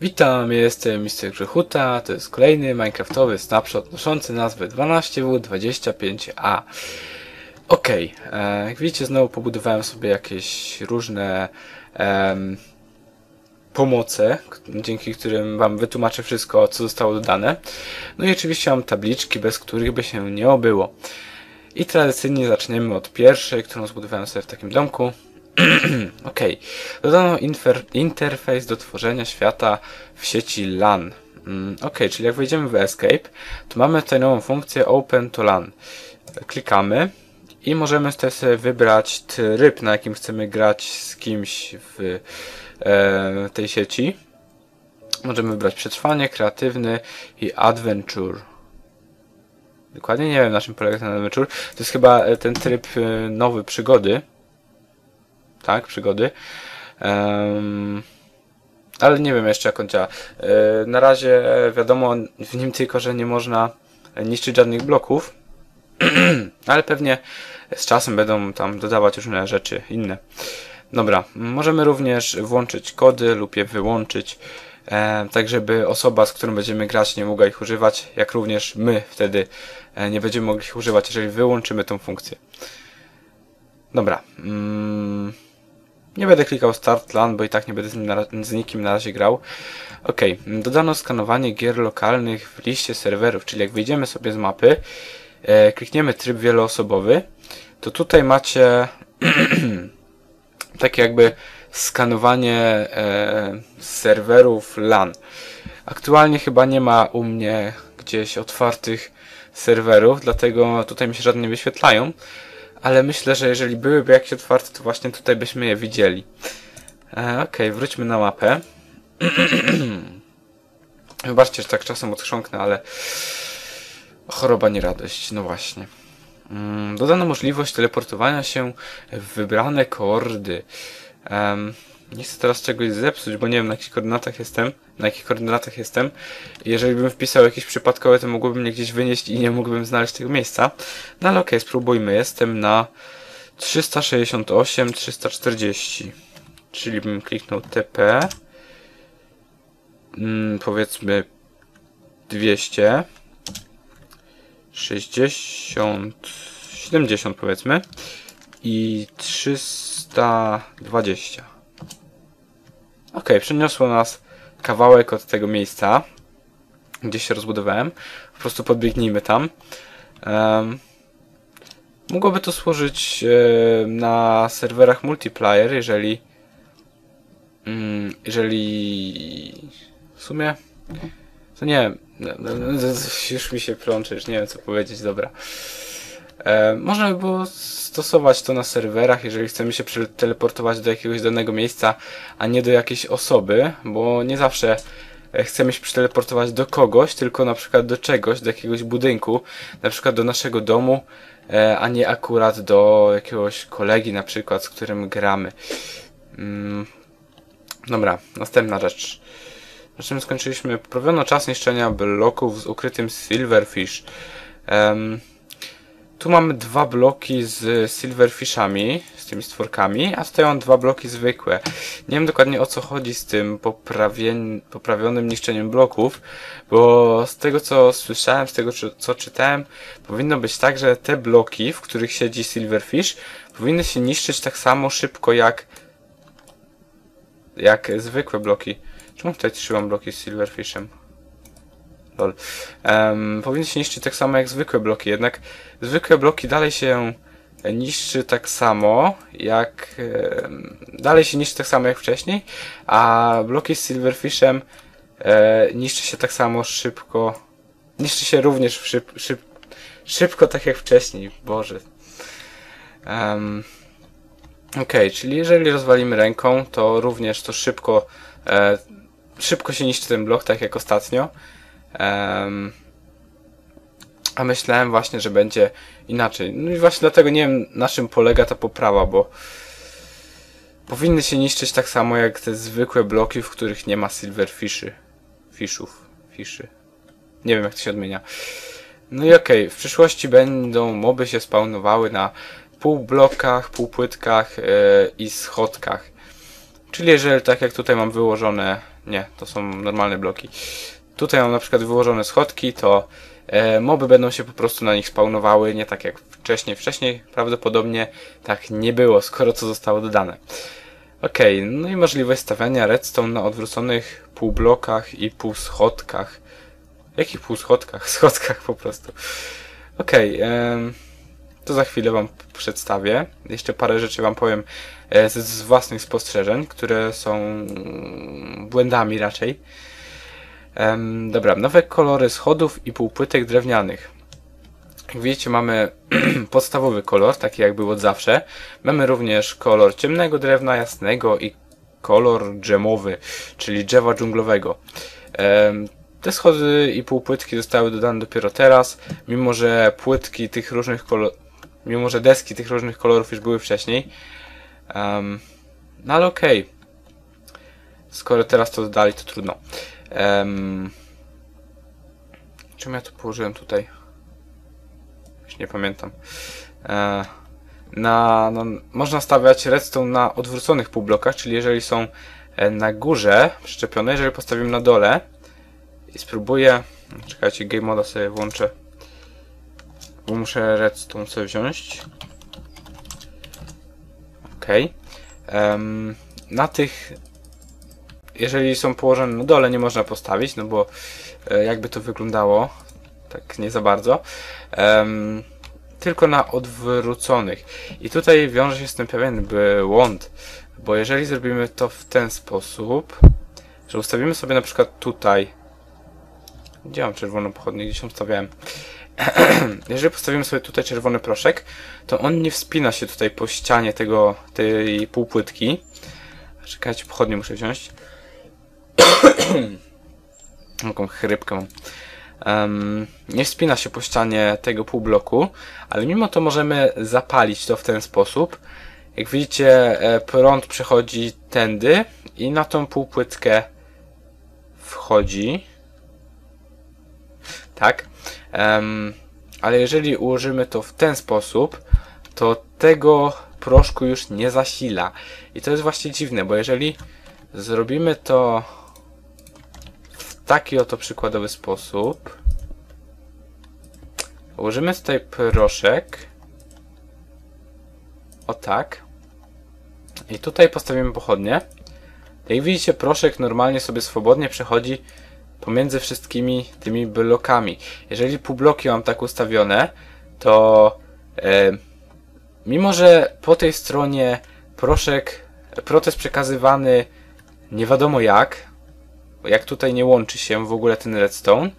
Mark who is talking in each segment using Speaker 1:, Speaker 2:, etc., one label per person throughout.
Speaker 1: Witam, jestem Mr. Grzechuta, to jest kolejny Minecraftowy snapshot noszący nazwę 12W25A. Okej, e, jak widzicie znowu pobudowałem sobie jakieś różne em, pomoce, dzięki którym wam wytłumaczę wszystko, co zostało dodane. No i oczywiście mam tabliczki, bez których by się nie obyło. I tradycyjnie zaczniemy od pierwszej, którą zbudowałem sobie w takim domku. Ok. Dodano interfejs do tworzenia świata w sieci LAN. Mm, ok, czyli jak wejdziemy w Escape, to mamy tutaj nową funkcję Open to LAN. Klikamy i możemy tutaj sobie wybrać tryb, na jakim chcemy grać z kimś w e, tej sieci. Możemy wybrać przetrwanie, kreatywny i adventure. Dokładnie nie wiem na czym polega ten adventure. To jest chyba e, ten tryb e, nowy przygody tak, przygody. Em, ale nie wiem jeszcze jak on działa. E, na razie wiadomo w nim tylko, że nie można niszczyć żadnych bloków, ale pewnie z czasem będą tam dodawać różne rzeczy inne. Dobra, możemy również włączyć kody lub je wyłączyć, e, tak żeby osoba, z którą będziemy grać nie mogła ich używać, jak również my wtedy e, nie będziemy mogli ich używać, jeżeli wyłączymy tą funkcję. Dobra. Mm, nie będę klikał Start LAN, bo i tak nie będę z, nim z nikim na razie grał. Ok, dodano skanowanie gier lokalnych w liście serwerów, czyli jak wyjdziemy sobie z mapy, e, klikniemy tryb wieloosobowy, to tutaj macie takie jakby skanowanie e, serwerów LAN. Aktualnie chyba nie ma u mnie gdzieś otwartych serwerów, dlatego tutaj mi się żadne nie wyświetlają ale myślę, że jeżeli byłyby jakieś otwarte, to właśnie tutaj byśmy je widzieli. E, Okej, wróćmy na mapę. Wybaczcie, że tak czasem odchrząknę, ale choroba nie radość, no właśnie. Mm, Dodano możliwość teleportowania się w wybrane koordy. Em, nie chcę teraz czegoś zepsuć, bo nie wiem na jakich koordynatach jestem. Na jakich koordynatach jestem. Jeżeli bym wpisał jakieś przypadkowe, to mogłoby mnie gdzieś wynieść i nie mógłbym znaleźć tego miejsca. No ale okej, spróbujmy. Jestem na 368, 340. Czyli bym kliknął TP. Mm, powiedzmy 200. 60, 70 powiedzmy. I 320. Ok, przeniosło nas kawałek od tego miejsca, gdzie się rozbudowałem. Po prostu podbiegnijmy tam. Em, mogłoby to służyć e, na serwerach multiplayer, jeżeli mm, jeżeli w sumie to nie wiem, no, no, no, już mi się plącze, już nie wiem co powiedzieć, dobra. E, można by było stosować to na serwerach, jeżeli chcemy się teleportować do jakiegoś danego miejsca, a nie do jakiejś osoby, bo nie zawsze e, chcemy się przeteleportować do kogoś, tylko na przykład do czegoś, do jakiegoś budynku, na przykład do naszego domu, e, a nie akurat do jakiegoś kolegi na przykład, z którym gramy. Mm. Dobra, następna rzecz. Na czym skończyliśmy? Poprawiono czas niszczenia bloków z ukrytym Silverfish. Em, tu mamy dwa bloki z Silverfishami, z tymi stworkami, a mam dwa bloki zwykłe. Nie wiem dokładnie o co chodzi z tym poprawionym niszczeniem bloków, bo z tego co słyszałem, z tego co czytałem, powinno być tak, że te bloki, w których siedzi Silverfish, powinny się niszczyć tak samo szybko jak jak zwykłe bloki. Czemu tutaj trzymam bloki z Silverfishem? Lol. Um, się niszczyć tak samo jak zwykłe bloki, jednak zwykłe bloki dalej się niszczy tak samo jak em, dalej się niszczy tak samo jak wcześniej, a bloki z Silverfishem e, niszczy się tak samo szybko. Niszczy się również szyb, szyb, szybko tak jak wcześniej. Boże. Um, Okej, czyli jeżeli rozwalimy ręką, to również to szybko e, szybko się niszczy ten blok, tak jak ostatnio. Em, a myślałem właśnie, że będzie inaczej. No i właśnie dlatego nie wiem na czym polega ta poprawa, bo powinny się niszczyć tak samo jak te zwykłe bloki, w których nie ma silverfishy. Fishów. Fiszy. Nie wiem jak to się odmienia. No i okej, w przyszłości będą moby się spawnowały na półblokach, półpłytkach yy, i schodkach. Czyli jeżeli tak jak tutaj mam wyłożone, nie, to są normalne bloki. Tutaj mam na przykład wyłożone schodki, to e, moby będą się po prostu na nich spawnowały, nie tak jak wcześniej. Wcześniej prawdopodobnie tak nie było, skoro co zostało dodane. Ok, no i możliwość stawiania redstone na odwróconych półblokach i półschodkach. Jakich półschodkach? Schodkach po prostu. Ok, to za chwilę Wam przedstawię. Jeszcze parę rzeczy Wam powiem e, z, własnych spostrzeżeń, które są błędami raczej. Dobra, nowe kolory schodów i półpłytek drewnianych. Jak widzicie mamy podstawowy kolor, taki jak był od zawsze. Mamy również kolor ciemnego drewna, jasnego i kolor dżemowy, czyli drzewa dżunglowego. Te schody i półpłytki zostały dodane dopiero teraz, mimo że płytki tych różnych kolorów, mimo że deski tych różnych kolorów już były wcześniej. Em, no ale okej. Skoro teraz to dodali, to trudno. Um, czym ja to położyłem tutaj? Już nie pamiętam. E, na, no, można stawiać redstone na odwróconych półblokach, czyli jeżeli są e, na górze przyczepione, jeżeli postawimy na dole i spróbuję... Czekajcie, game moda sobie włączę. Bo muszę redstone sobie wziąć. Ok. Um, na tych jeżeli są położone na dole, nie można postawić, no bo e, jakby to wyglądało, tak nie za bardzo. Um, tylko na odwróconych. I tutaj wiąże się z tym pewien błąd, bo jeżeli zrobimy to w ten sposób, że ustawimy sobie na przykład tutaj, gdzie mam czerwoną pochodnię, gdzieś ją ustawiałem, jeżeli postawimy sobie tutaj czerwony proszek, to on nie wspina się tutaj po ścianie tego, tej półpłytki. Czekajcie, pochodnie muszę wziąć. Taką chrypkę. Um, nie wspina się po ścianie tego półbloku, ale mimo to możemy zapalić to w ten sposób. Jak widzicie, e, prąd przechodzi tędy i na tą półpłytkę wchodzi. Tak. Um, ale jeżeli ułożymy to w ten sposób, to tego proszku już nie zasila. I to jest właśnie dziwne, bo jeżeli zrobimy to taki oto przykładowy sposób. Ułożymy tutaj proszek. O tak. I tutaj postawimy pochodnie. Jak widzicie, proszek normalnie sobie swobodnie przechodzi pomiędzy wszystkimi tymi blokami. Jeżeli półbloki mam tak ustawione, to e, mimo, że po tej stronie proszek, protest przekazywany nie wiadomo jak, jak tutaj nie łączy się w ogóle ten redstone,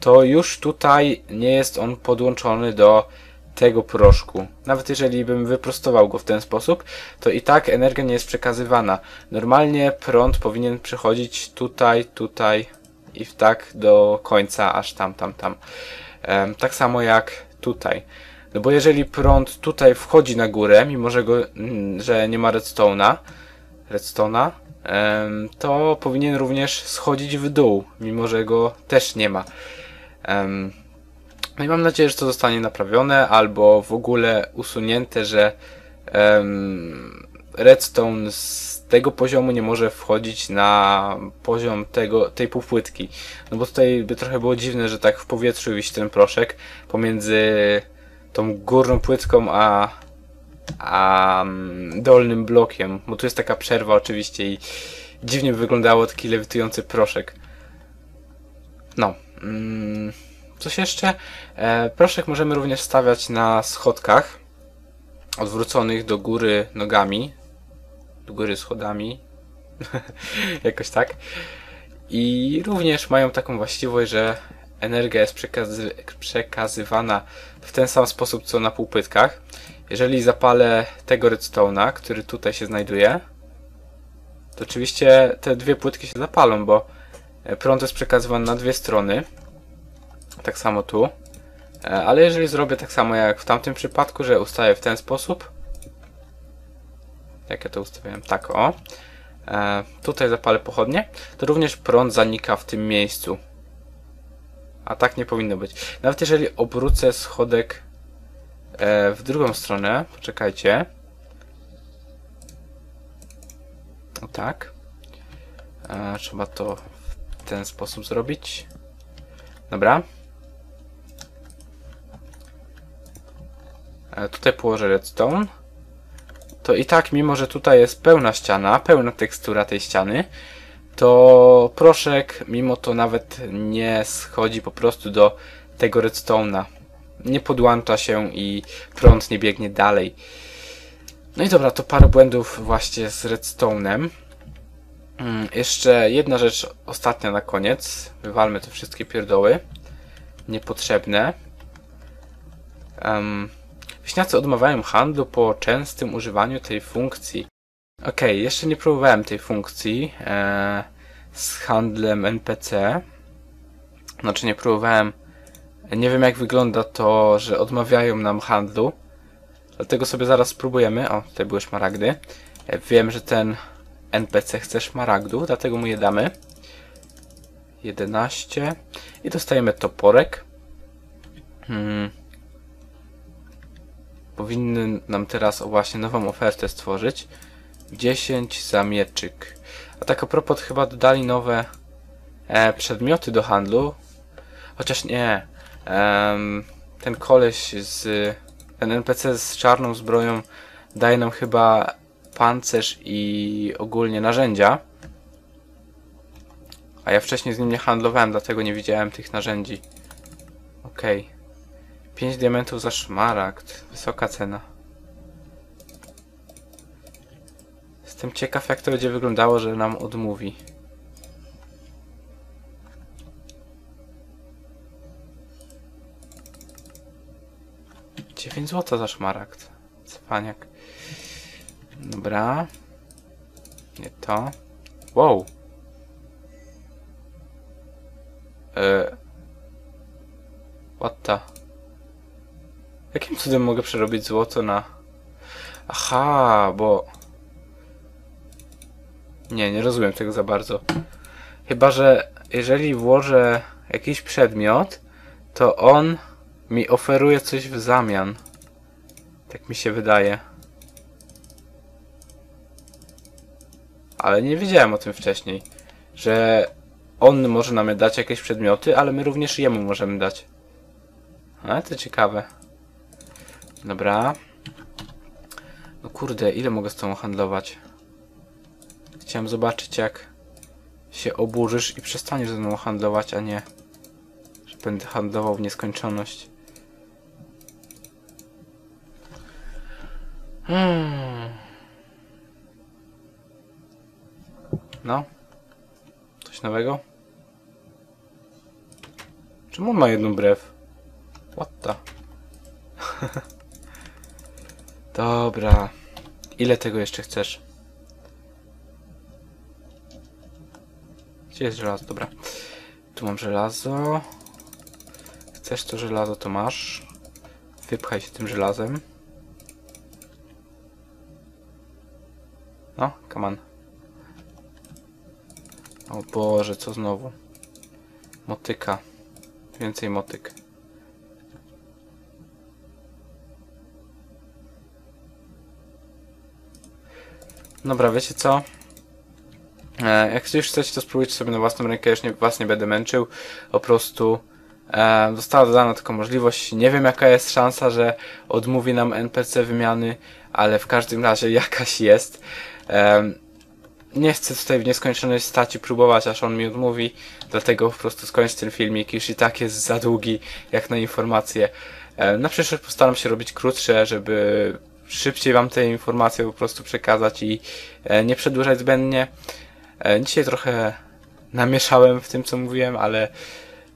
Speaker 1: to już tutaj nie jest on podłączony do tego proszku. Nawet jeżeli bym wyprostował go w ten sposób, to i tak energia nie jest przekazywana. Normalnie prąd powinien przechodzić tutaj, tutaj i tak do końca, aż tam, tam, tam. Um, tak samo jak tutaj. No bo jeżeli prąd tutaj wchodzi na górę, mimo że, go, mm, że nie ma redstone'a, redstone'a, to powinien również schodzić w dół, mimo że go też nie ma. No i mam nadzieję, że to zostanie naprawione, albo w ogóle usunięte, że redstone z tego poziomu nie może wchodzić na poziom tego, tej półpłytki. No bo tutaj by trochę było dziwne, że tak w powietrzu wisi ten proszek pomiędzy tą górną płytką a a dolnym blokiem, bo tu jest taka przerwa oczywiście i dziwnie by wyglądało taki lewitujący proszek. No. Mm, coś jeszcze? E, proszek możemy również stawiać na schodkach odwróconych do góry nogami. Do góry schodami. Jakoś tak. I również mają taką właściwość, że energia jest przekazy przekazywana w ten sam sposób co na półpytkach. Jeżeli zapalę tego redstone'a, który tutaj się znajduje, to oczywiście te dwie płytki się zapalą, bo e, prąd jest przekazywany na dwie strony. Tak samo tu. E, ale jeżeli zrobię tak samo jak w tamtym przypadku, że ustawię w ten sposób, jak ja to ustawiałem, tak o, e, tutaj zapalę pochodnie, to również prąd zanika w tym miejscu. A tak nie powinno być. Nawet jeżeli obrócę schodek w drugą stronę, poczekajcie, No tak. E, trzeba to w ten sposób zrobić. Dobra. E, tutaj położę redstone. To i tak, mimo że tutaj jest pełna ściana, pełna tekstura tej ściany, to proszek mimo to nawet nie schodzi po prostu do tego redstone'a. Nie podłącza się i prąd nie biegnie dalej. No i dobra, to parę błędów właśnie z redstone'em. Mm, jeszcze jedna rzecz ostatnia na koniec. Wywalmy te wszystkie pierdoły. Niepotrzebne. Um, Wieśniacy odmawiają handlu po częstym używaniu tej funkcji. Ok, jeszcze nie próbowałem tej funkcji e, z handlem NPC. Znaczy nie próbowałem. Nie wiem jak wygląda to, że odmawiają nam handlu. Dlatego sobie zaraz spróbujemy. O, tutaj były szmaragdy. E, wiem, że ten NPC chce szmaragdu, dlatego mu je damy. 11. I dostajemy toporek. Hmm. Powinny nam teraz właśnie nową ofertę stworzyć. 10 za mieczyk. A tak a propos chyba dodali nowe e, przedmioty do handlu. Chociaż nie. Um, ten koleś z... Ten NPC z czarną zbroją daje nam chyba pancerz i ogólnie narzędzia. A ja wcześniej z nim nie handlowałem, dlatego nie widziałem tych narzędzi. Okej. Okay. 5 diamentów za szmaragd. Wysoka cena. Jestem ciekaw jak to będzie wyglądało, że nam odmówi. Dziewięć złota za szmaragd. Cwaniak. Dobra. Nie to. Wow. E. What the? Jakim cudem mogę przerobić złoto na... Aha, bo... Nie, nie rozumiem tego za bardzo. Chyba, że jeżeli włożę jakiś przedmiot, to on mi oferuje coś w zamian. Tak mi się wydaje. Ale nie wiedziałem o tym wcześniej, że on może nam dać jakieś przedmioty, ale my również jemu możemy dać. Ale to ciekawe. Dobra. No kurde, ile mogę z tą handlować? Chciałem zobaczyć jak się oburzysz i przestaniesz ze mną handlować, a nie że będę handlował w nieskończoność. Hmm. No. Coś nowego? Czemu on ma jedną brew? What the? Dobra. Ile tego jeszcze chcesz? Gdzie jest żelazo? Dobra. Tu mam żelazo. Chcesz to żelazo, to masz. Wypchaj się tym żelazem. No, come on. O Boże, co znowu? Motyka. Więcej motyk. Dobra, wiecie co? E, jak już chcecie, to spróbujcie sobie na własną rękę, już nie, was nie będę męczył. Po prostu została dodana taka możliwość. Nie wiem jaka jest szansa, że odmówi nam NPC wymiany, ale w każdym razie jakaś jest. E, nie chcę tutaj w nieskończoność stać i próbować, aż on mi odmówi, dlatego po prostu skończę ten filmik, już i tak jest za długi, jak na informacje. E, na przyszłość postaram się robić krótsze, żeby szybciej wam te informacje po prostu przekazać i e, nie przedłużać zbędnie. E, dzisiaj trochę namieszałem w tym, co mówiłem, ale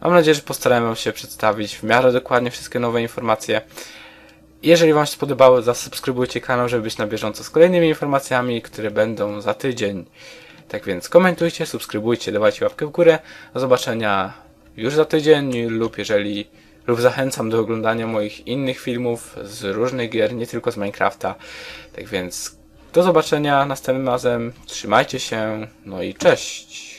Speaker 1: mam nadzieję, że postarałem się przedstawić w miarę dokładnie wszystkie nowe informacje. Jeżeli Wam się spodobało, zasubskrybujcie kanał, żeby być na bieżąco z kolejnymi informacjami, które będą za tydzień. Tak więc komentujcie, subskrybujcie, dawajcie łapkę w górę. Do zobaczenia już za tydzień lub jeżeli lub zachęcam do oglądania moich innych filmów z różnych gier, nie tylko z Minecrafta. Tak więc do zobaczenia następnym razem, trzymajcie się, no i cześć!